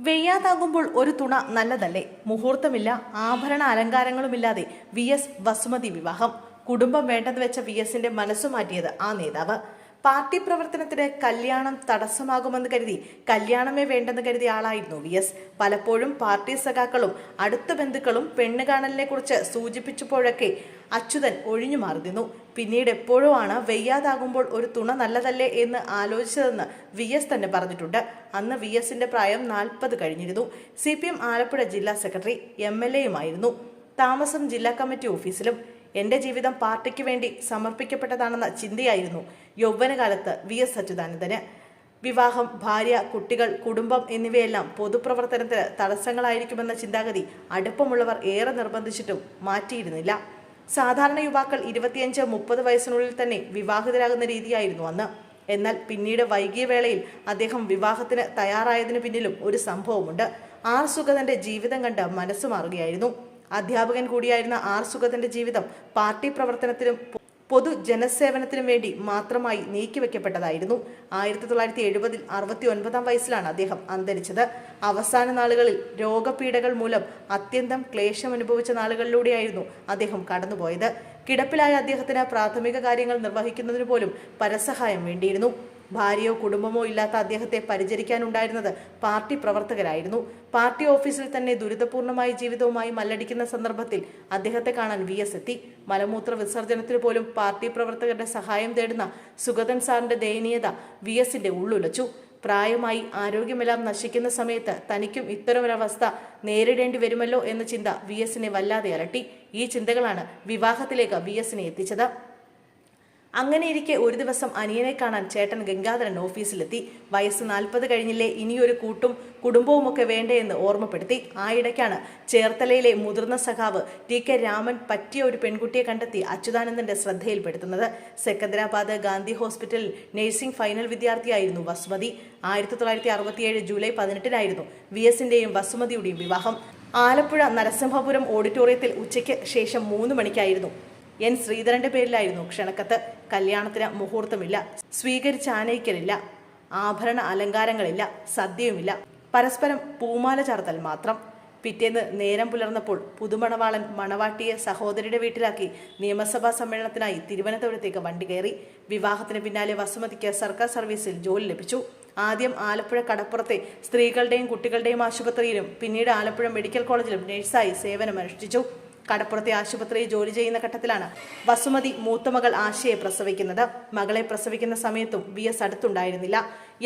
വെയ്യാതാകുമ്പോൾ ഒരു തുണ നല്ലതല്ലേ? മുഹൂർത്തമില്ല ആഭരണ അലങ്കാരങ്ങളുമില്ലാതെ വി എസ് വസുമതി വിവാഹം. കുടുംബം വേണ്ടെന്ന് വെച്ച വി എസിന്റെ മനസ്സു മാറ്റിയത് ആ നേതാവ്. പാർട്ടി പ്രവർത്തനത്തിന് കല്യാണം തടസ്സമാകുമെന്ന് കരുതി കല്യാണമേ വേണ്ടെന്ന് കരുതിയ ആളായിരുന്നു വി എസ്. പലപ്പോഴും പാർട്ടി സഖാക്കളും അടുത്ത ബന്ധുക്കളും പെണ്ണ് കാണലിനെ കുറിച്ച് സൂചിപ്പിച്ചപ്പോഴൊക്കെ അച്യുതൻ ഒഴിഞ്ഞു മാറുന്നു പിന്നീട് എപ്പോഴോ ആണ് വെയ്യാതാകുമ്പോൾ ഒരു തുണ നല്ലതല്ലേ എന്ന് ആലോചിച്ചതെന്ന് വി എസ് തന്നെ പറഞ്ഞിട്ടുണ്ട്. അന്ന് വി എസിന്റെ പ്രായം നാൽപ്പത് കഴിഞ്ഞിരുന്നു. സി പി എം ആലപ്പുഴ ജില്ലാ സെക്രട്ടറി എം എൽ എയുമായിരുന്നു. താമസം ജില്ലാ കമ്മിറ്റി ഓഫീസിലും എന്റെ ജീവിതം പാർട്ടിക്ക് വേണ്ടി സമർപ്പിക്കപ്പെട്ടതാണെന്ന ചിന്തയായിരുന്നു യൗവനകാലത്ത് വി എസ് അച്യുതാനന്ദന്. വിവാഹം ഭാര്യ കുട്ടികൾ കുടുംബം എന്നിവയെല്ലാം പൊതുപ്രവർത്തനത്തിന് തടസ്സങ്ങളായിരിക്കുമെന്ന ചിന്താഗതി അടുപ്പമുള്ളവർ ഏറെ നിർബന്ധിച്ചിട്ടും മാറ്റിയിരുന്നില്ല. സാധാരണ യുവാക്കൾ ഇരുപത്തിയഞ്ച് മുപ്പത് വയസ്സിനുള്ളിൽ തന്നെ വിവാഹിതരാകുന്ന രീതിയായിരുന്നു അന്ന്. എന്നാൽ പിന്നീട് വൈകിയ വേളയിൽ അദ്ദേഹം വിവാഹത്തിന് തയ്യാറായതിനു പിന്നിലും ഒരു സംഭവമുണ്ട്. ആർ സുഗതന്റെ ജീവിതം കണ്ട് മനസ്സ് മാറുകയായിരുന്നു. അധ്യാപകൻ കൂടിയായിരുന്ന ആർ സുഗതന്റെ ജീവിതം പാർട്ടി പ്രവർത്തനത്തിലും പൊതു ജനസേവനത്തിനും വേണ്ടി മാത്രമായി നീക്കിവെക്കപ്പെട്ടതായിരുന്നു ആയിരത്തി തൊള്ളായിരത്തി എഴുപതിൽ അറുപത്തി ഒൻപതാം വയസ്സിലാണ് അദ്ദേഹം അന്തരിച്ചത്. അവസാന നാളുകളിൽ രോഗപീഠകൾ മൂലം അത്യന്തം ക്ലേശം അനുഭവിച്ച നാളുകളിലൂടെയായിരുന്നു അദ്ദേഹം കടന്നുപോയത്. കിടപ്പിലായ അദ്ദേഹത്തിന് പ്രാഥമിക കാര്യങ്ങൾ നിർവഹിക്കുന്നതിന് പോലും പരസഹായം വേണ്ടിയിരുന്നു. ഭാര്യയോ കുടുംബമോ ഇല്ലാത്ത അദ്ദേഹത്തെ പരിചരിക്കാനുണ്ടായിരുന്നത് പാർട്ടി പ്രവർത്തകരായിരുന്നു. പാർട്ടി ഓഫീസിൽ തന്നെ ദുരിതപൂർണമായ ജീവിതവുമായി മല്ലടിക്കുന്ന സന്ദർഭത്തിൽ അദ്ദേഹത്തെ കാണാൻ വി എസ് എത്തി. മലമൂത്ര വിസർജനത്തിന് പോലും പാർട്ടി പ്രവർത്തകരുടെ സഹായം തേടുന്ന സുഗതൻ സാറിന്റെ ദയനീയത വി എസിന്റെ ഉള്ളുലച്ചു. പ്രായമായി ആരോഗ്യമെല്ലാം നശിക്കുന്ന സമയത്ത് തനിക്കും ഇത്തരമൊരവസ്ഥ നേരിടേണ്ടി വരുമല്ലോ എന്ന ചിന്ത വി എസിനെ വല്ലാതെ അലട്ടി. ഈ ചിന്തകളാണ് വിവാഹത്തിലേക്ക് വി എസിനെ എത്തിച്ചത്. അങ്ങനെയിരിക്കെ ഒരു ദിവസം അനിയനെ കാണാൻ ചേട്ടൻ ഗംഗാധരൻ ഓഫീസിലെത്തി. വയസ്സ് നാൽപ്പത് കഴിഞ്ഞില്ലേ ഇനിയൊരു കൂട്ടും കുടുംബവുമൊക്കെ വേണ്ടേ എന്ന് ഓർമ്മപ്പെടുത്തി. ആയിടയ്ക്കാണ് ചേർത്തലയിലെ മുതിർന്ന സഖാവ് ടി കെ രാമൻ പറ്റിയ ഒരു പെൺകുട്ടിയെ കണ്ടെത്തി അച്യുതാനന്ദന്റെ ശ്രദ്ധയിൽപ്പെടുത്തുന്നത്. സെക്കന്ദരാബാദ് ഗാന്ധി ഹോസ്പിറ്റലിൽ നഴ്സിംഗ് ഫൈനൽ വിദ്യാർത്ഥിയായിരുന്നു വസുമതി. ആയിരത്തി തൊള്ളായിരത്തി അറുപത്തിയേഴ് ജൂലൈ പതിനെട്ടിനായിരുന്നു വി എസിന്റെയും വസുമതിയുടെയും വിവാഹം. ആലപ്പുഴ നരസിംഹപുരം ഓഡിറ്റോറിയത്തിൽ ഉച്ചയ്ക്ക് ശേഷം മൂന്ന് മണിക്കായിരുന്നു എൻ ശ്രീധരന്റെ പേരിലായിരുന്നു ക്ഷണക്കത്ത്. കല്യാണത്തിന് മുഹൂർത്തമില്ല. സ്വീകരിച്ച ആനയിക്കലില്ല. ആഭരണ അലങ്കാരങ്ങളില്ല. സദ്യയുമില്ല. പരസ്പരം പൂമാല ചാർത്തൽ മാത്രം. പിറ്റേന്ന് നേരം പുലർന്നപ്പോൾ പുതുമണവാളൻ മണവാട്ടിയെ സഹോദരിയുടെ വീട്ടിലാക്കി നിയമസഭാ സമ്മേളനത്തിനായി തിരുവനന്തപുരത്തേക്ക് വണ്ടി കയറി വിവാഹത്തിന് പിന്നാലെ വസുമതിക്ക് സർക്കാർ സർവീസിൽ ജോലി ലഭിച്ചു. ആദ്യം ആലപ്പുഴ കടപ്പുറത്തെ സ്ത്രീകളുടെയും കുട്ടികളുടെയും ആശുപത്രിയിലും പിന്നീട് ആലപ്പുഴ മെഡിക്കൽ കോളേജിലും നഴ്സായി സേവനമനുഷ്ഠിച്ചു. കടപ്പുറത്തെ ആശുപത്രിയിൽ ജോലി ചെയ്യുന്ന ഘട്ടത്തിലാണ് വസുമതി മൂത്തമകൾ ആശയെ പ്രസവിക്കുന്നത്. മകളെ പ്രസവിക്കുന്ന സമയത്തും വി എസ് അടുത്തുണ്ടായിരുന്നില്ല.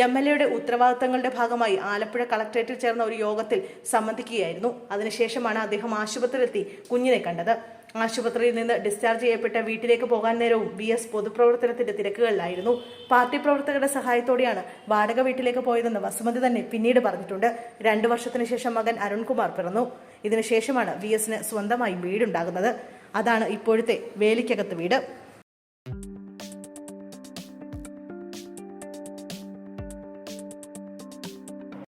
എം എൽ എയുടെ ഉത്തരവാദിത്തങ്ങളുടെ ഭാഗമായി ആലപ്പുഴ കളക്ടറേറ്റിൽ ചേർന്ന ഒരു യോഗത്തിൽ സംബന്ധിക്കുകയായിരുന്നു. അതിനുശേഷമാണ് അദ്ദേഹം ആശുപത്രിയിലെത്തി കുഞ്ഞിനെ കണ്ടത്. ആശുപത്രിയിൽ നിന്ന് ഡിസ്ചാർജ് ചെയ്യപ്പെട്ട വീട്ടിലേക്ക് പോകാൻ നേരവും വി എസ് പൊതുപ്രവർത്തനത്തിന്റെ തിരക്കുകളിലായിരുന്നു. പാർട്ടി പ്രവർത്തകരുടെ സഹായത്തോടെയാണ് വാടക വീട്ടിലേക്ക് പോയതെന്ന് വസുമതി തന്നെ പിന്നീട് പറഞ്ഞിട്ടുണ്ട്. രണ്ടു വർഷത്തിന് ശേഷം മകൻ അരുൺകുമാർ പിറന്നു. ഇതിനുശേഷമാണ് വി എസിന് സ്വന്തമായി വീടുണ്ടാകുന്നത്. അതാണ് ഇപ്പോഴത്തെ വേലിക്കകത്ത് വീട്.